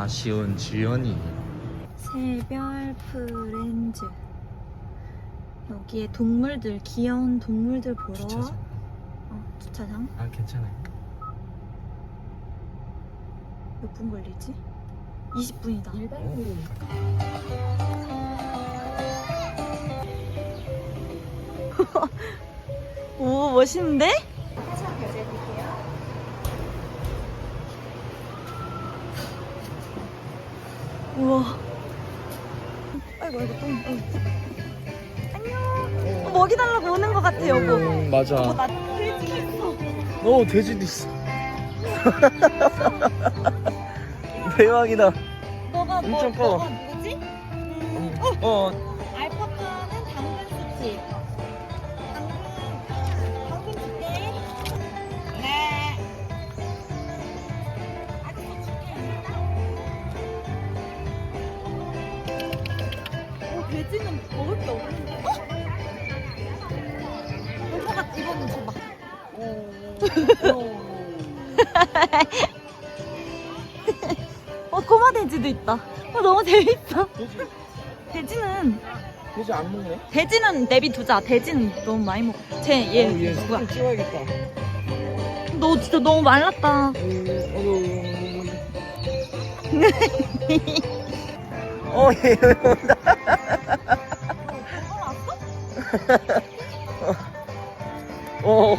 아쉬운 주연이. 새별 프렌즈. 여기에 동물들 귀여운 동물들 보러 주차장. 어, 주차장? 아 괜찮아요. 몇 분 걸리지? 20분이다. 오. 멋있는데? 우와. 아이고 아이고 똥 아이고. 안녕. 어, 먹이 달라고 오는 것 같아 여보 음, 어, 맞아. 나 돼지 있어. 어 돼지도 있어. 대박이다. 너가 뭐, 엄청 커. 너가 누구지? 음, 어 어, 꼬마 돼지도 있다. 어, 너무 재밌어. 돼지 돼지는 돼지 안 먹네 돼지는 내비 두자. 돼지는 너무 많이 먹어. 쟤얘 얘 누구야? 사진 찍어야겠다 너 진짜 너무 말랐다. 어, 얘 온다. 어. 어.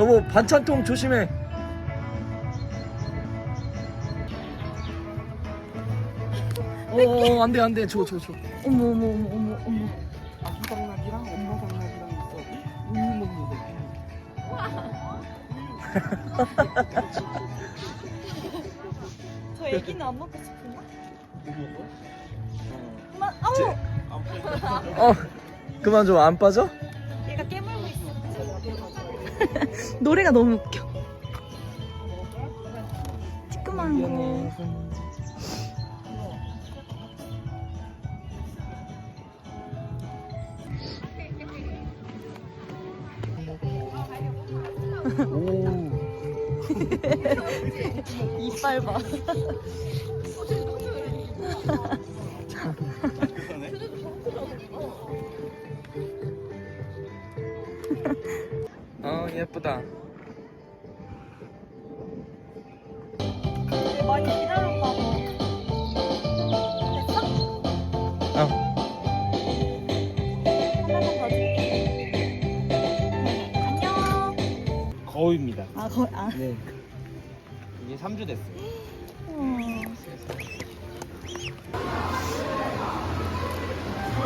여보 반찬통 조심해. 어 안돼 안돼 줘 줘 줘. 어머 어머 어머 어머 어머. 아기 당나귀랑 엄마 당나귀랑 있어. 우유 먹는 거. 저 애기는 안 먹고 싶은가? 뭐 그만. 아우. 어 그만 좀 안 빠져? 있어. 노래가 너무 웃겨. 찌끄만 거. 오. 이빨 봐. 예쁘다. 많이 기다렸나 봐. 됐어? 어. 하나만 더 줄게. 안녕. 거위입니다. 아, 거, 아. 네. 이게 3주 됐어요. 음.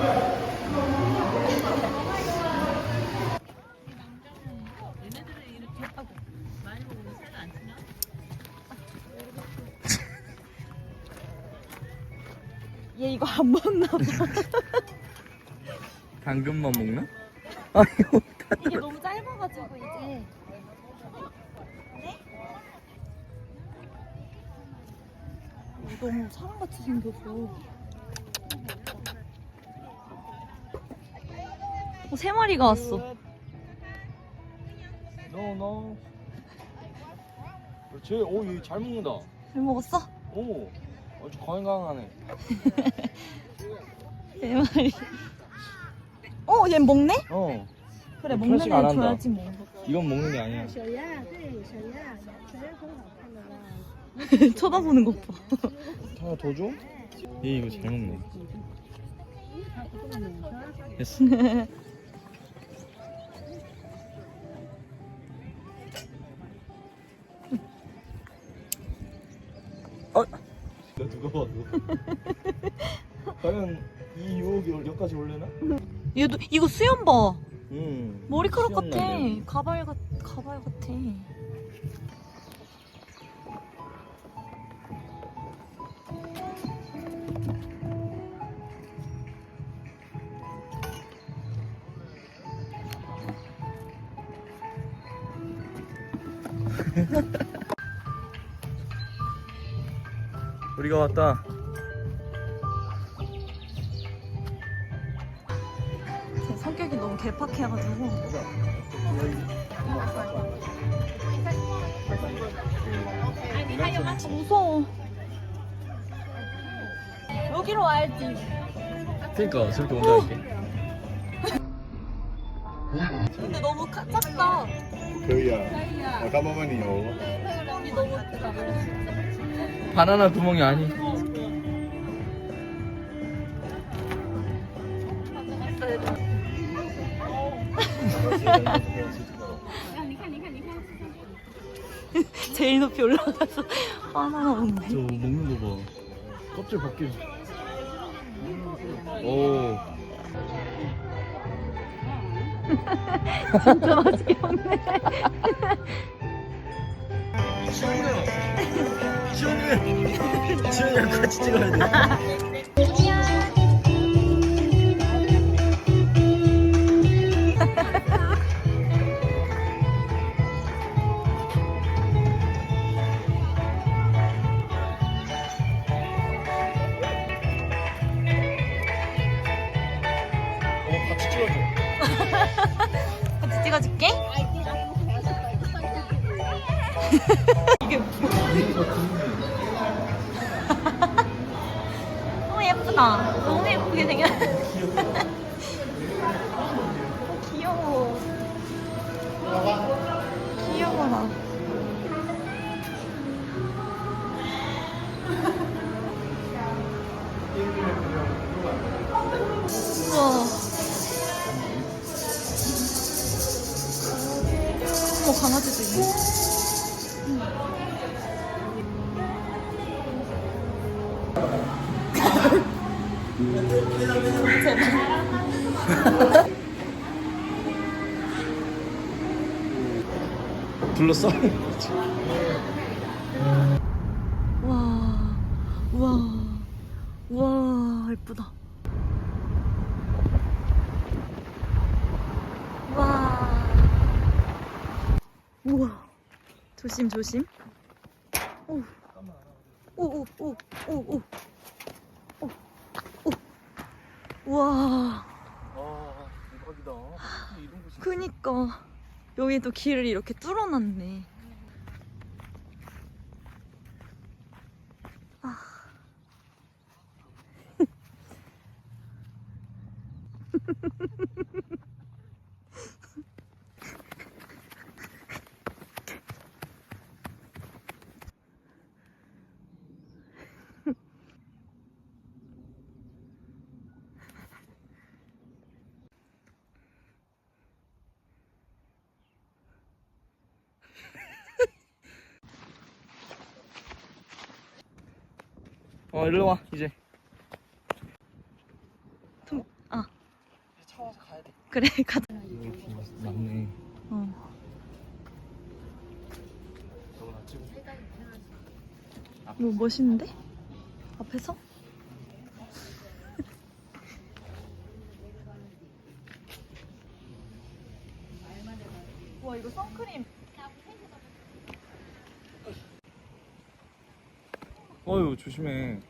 얘 안 먹나 봐. 당근만 먹나? 아이고. 이게 너무 짧아가지고 이제. 네? 이거 너무 사람같이 생겼어. 어, 세 마리가 왔어. No no. 그렇지. 오, 얘 잘 먹는다. 잘 먹었어? 오. 아주 건강하네. 세 마리. 어, 얘 먹네? 어. 그래, 편식 먹는 안 애 한다. 줘야지 뭐. 이건 먹는 게 아니야. 小鸭，对，小鸭，小鸭很好看的啦。 쳐다보는 것 봐. 하나 더 줘? 얘 이거 잘 먹네. 됐어. 어? 얘도 이거 수염 봐. 음. 머리카락 같아. 시원하네. 가발 같 가발 같아. 우리가 왔다. 개팍해가지고. 무서워. 여기로 와야지. 그니까 저렇게 온다니까 근데 너무 카- 작다. 겨우야 와가마만이요. 구멍이 너무 크다 바나나 구멍이 아니. 제일 높이 올라가서 바나나 먹네. 저 먹는 거 봐. 껍질 벗겨. 오. 진짜 맛있게 먹네. 시원해. 시원해. 시원이랑 같이 찍어야 돼. 찍어줄게. 너무 예쁘다. 너무 예쁘게 생겼. 어머 강아지도 있네. 둘러싸. 조심. 오. 오, 오, 오, 오, 오. 오, 오. 우와. 와, 대박이다. 그니까. 여기도 길을 이렇게 뚫어놨네. 어, 일로 와, 이제. 통, 아, 차 와서 가야 돼. 그래 가자. 맞네. 어. 찍어. 뭐 멋있는데? 앞에서? 와 이거 선크림 어유 조심해.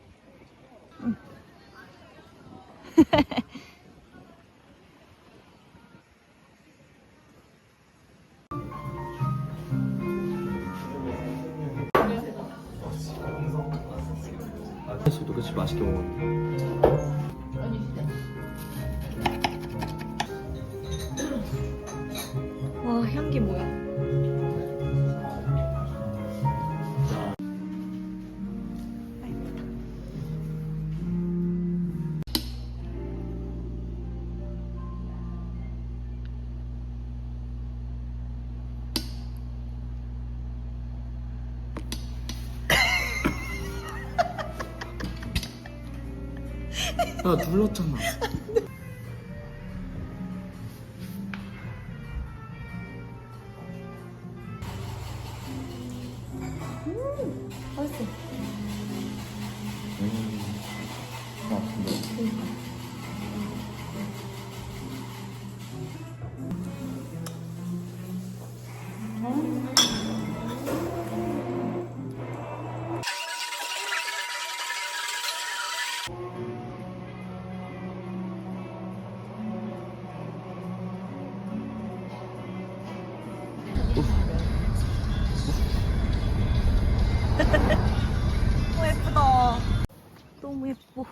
수도 그치 맛있게 먹었네. 나 눌렀잖아. 너무 예쁘다. 너무 예뻐.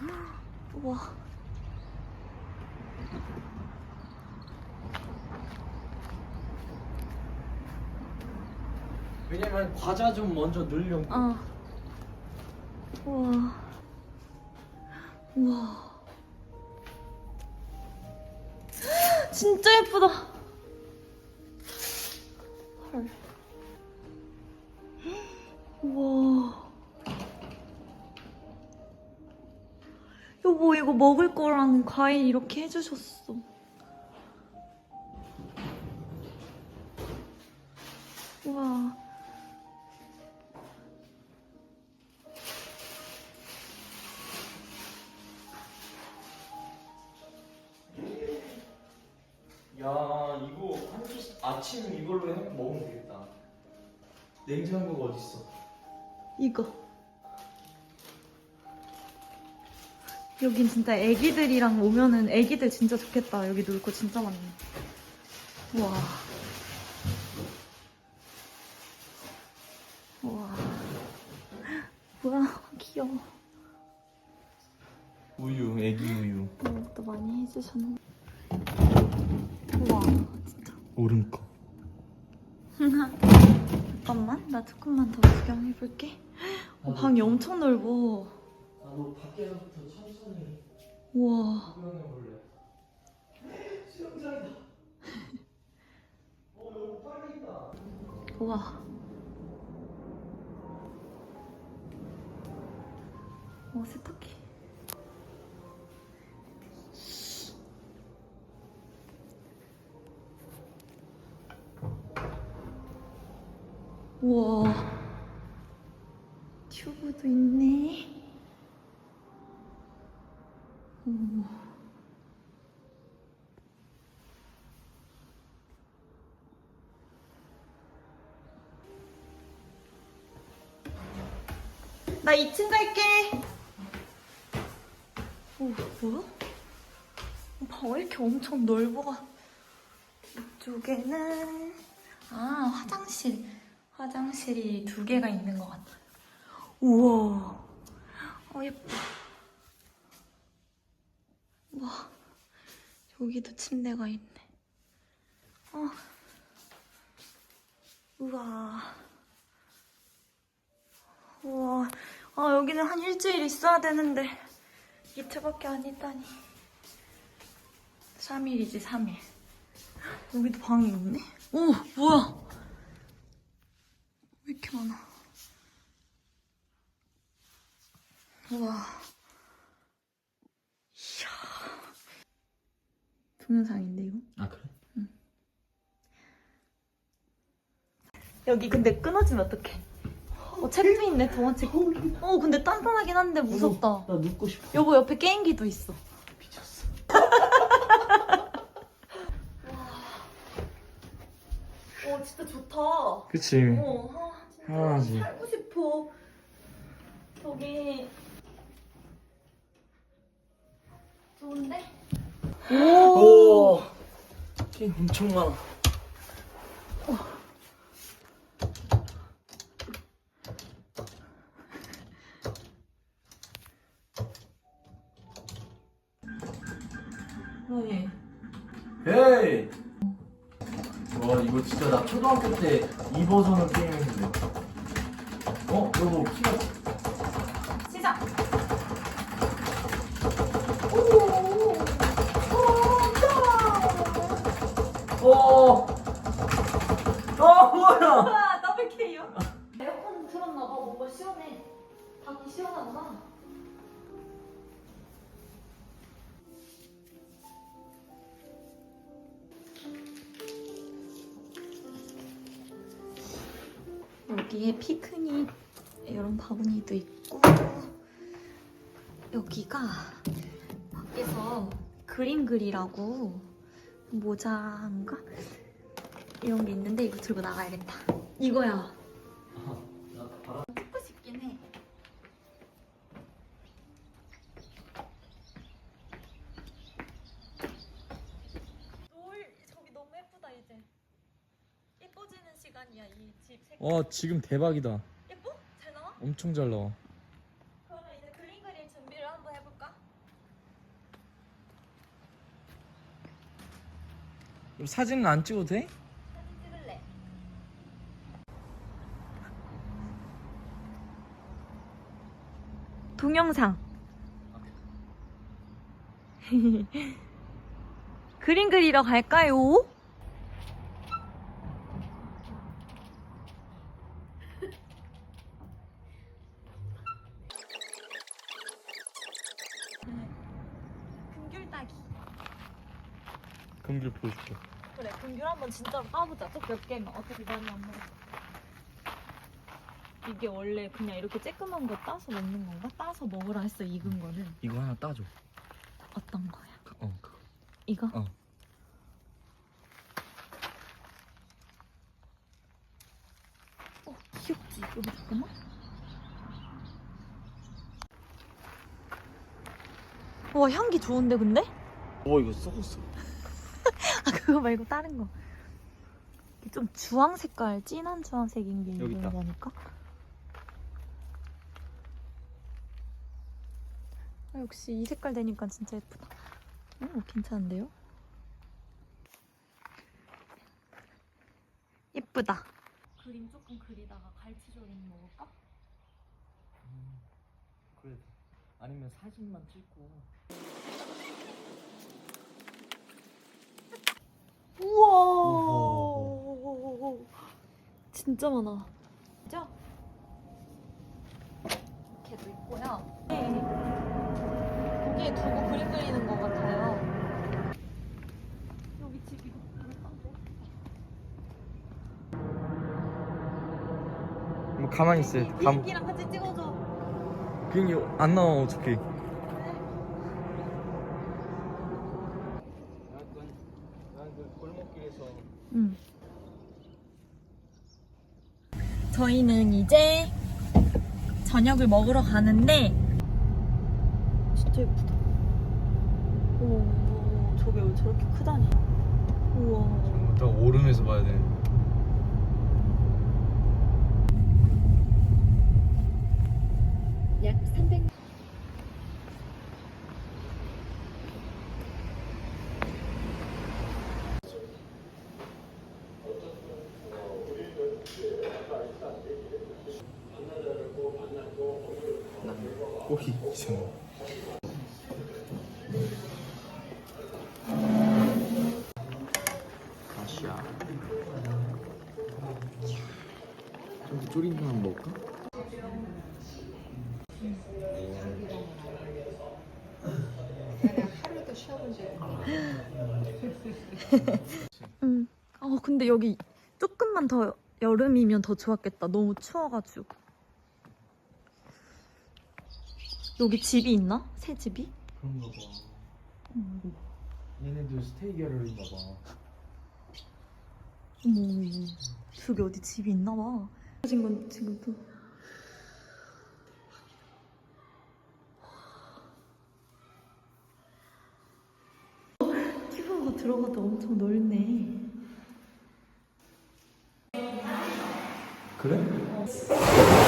우와. 왜냐면 과자 좀 먼저 넣으려고. 어. 우와. 우와. 진짜 예쁘다. 헐. 우와. 여보, 이거 먹을 거랑 과일 이렇게 해주셨어. 우와. 아침 이걸로 해 먹으면 되겠다. 냉장고가 어디 있어? 이거. 여긴 진짜 애기들이랑 오면은 애기들 진짜 좋겠다. 여기 놀 거 진짜 많네. 우와. 우와. 뭐야, 귀여워. 우유, 애기 우유. 이런 것도 많이 해주셨네. 우와, 진짜. 오름 거. 잠깐만, 나 조금만 더 구경해 볼게. 어, 방이 엄청 넓어. 나도 밖에서부터 천천히 우와. 구경해 볼래. 수영장이다. 어 여기 빨리 있다. 우와. 어, 세탁기. 우와. 튜브도 있네. 오. 나 2층 갈게. 오, 뭐야? 방 왜 이렇게 엄청 넓어? 이쪽에는 아 화장실. 화장실이 두 개가 있는 것 같아. 우와. 어 예뻐. 와 여기도 침대가 있네. 어. 우와. 우와, 아, 여기는 한 일주일 있어야 되는데, 이틀밖에 안 있다니. 3일이지, 3일. 여기도 방이 있네? 오, 뭐야? 왜 이렇게 많아? 우와. 이야. 동영상인데, 이거? 아 그래? 여기 근데 끊어지면 어떡해? 어, 책도 있네, 동화책. 어, 근데 단단하긴 한데 무섭다. 나 눕고 싶어. 여보 옆에 게임기도 있어. 미쳤어. 어, 진짜 좋다. 어, 그치. 아, 진짜 편하지. 살고 싶어. 저기 좋은데? 오. 게임 엄청 많아. 진짜 나 초등학교 때 이 버전은 게임했는데. 어 여보 키가 시작. 어. 어 뭐야? 와, 더블 K요. 에어컨 틀었나 봐. 뭔가 시원해. 밖이 시원하구나. 여기에 피크닉 이런 바구니도 있고 여기가 밖에서 그림 그리라고 모자인가? 이런 게 있는데 이거 들고 나가야겠다. 이거야. 찍고 싶긴 해. 노을 저기 너무 예쁘다 이제. 예뻐지는 시간이야 이. 집 색깔. 와 지금 대박이다. 예뻐? 잘 나와? 엄청 잘 나와. 그러면 이제 그림 그릴 준비를 한번 해볼까? 그럼 사진은 안 찍어도 돼? 사진 찍을래. 동영상. 그림 그리러 갈까요? 금귤 따기. 금귤 보여줄게. 그래, 금귤 한번 진짜로 따보자. 또몇 개만. 어차피 많이 안 먹어. 이게 원래 그냥 이렇게 쬐끄만 거 따서 먹는 건가? 따서 먹으라 했어, 익은 거는. 이거 하나 따줘. 어떤 거야? 그- 어 그거. 이거? 어. 어, 귀엽지? 여기 잠깐만. 와, 향기 좋은데, 근데? 오 이거 썩었어. 아, 그거 말고 다른 거. 좀 주황 색깔, 진한 주황색인 게 여기 있다. 거니까. 아, 역시 이 색깔 되니까 진짜 예쁘다. 음, 괜찮은데요? 예쁘다. 그림 조금 그리다가 갈치조림 먹을까? 그래. 아니면 사진만 찍고. 우와. 진짜 많아. 진짜? 걔도 있고요. 네. 여기에 두고 그림 그리는 것 같아요. 여기 집이 뭐 가만히 있어요. 감 비행기랑 같이 찍어줘. 비행기 안 나와 어차피. 골목길에서 응. 저희는 이제 저녁을 먹으러 가는데 진짜 예쁘다. 오, 저게 왜 저렇게 크다니. 우와. 딱 오름에서 봐야 돼. 약 300. 꼬리 이상. 가시야. 거 한번 먹을까? 응. 어, 근데 여기 조금만 더 여름이면 더 좋았겠다. 너무 추워가지고. 여기 집이 있나? 새 집이? 그런가 봐. 음. 얘네들 스테이 겨를인가 봐. 어머, 저기 어디 집이 있나 봐. 사진 건 또. 튜브가 들어가도 엄청 넓네. 그래?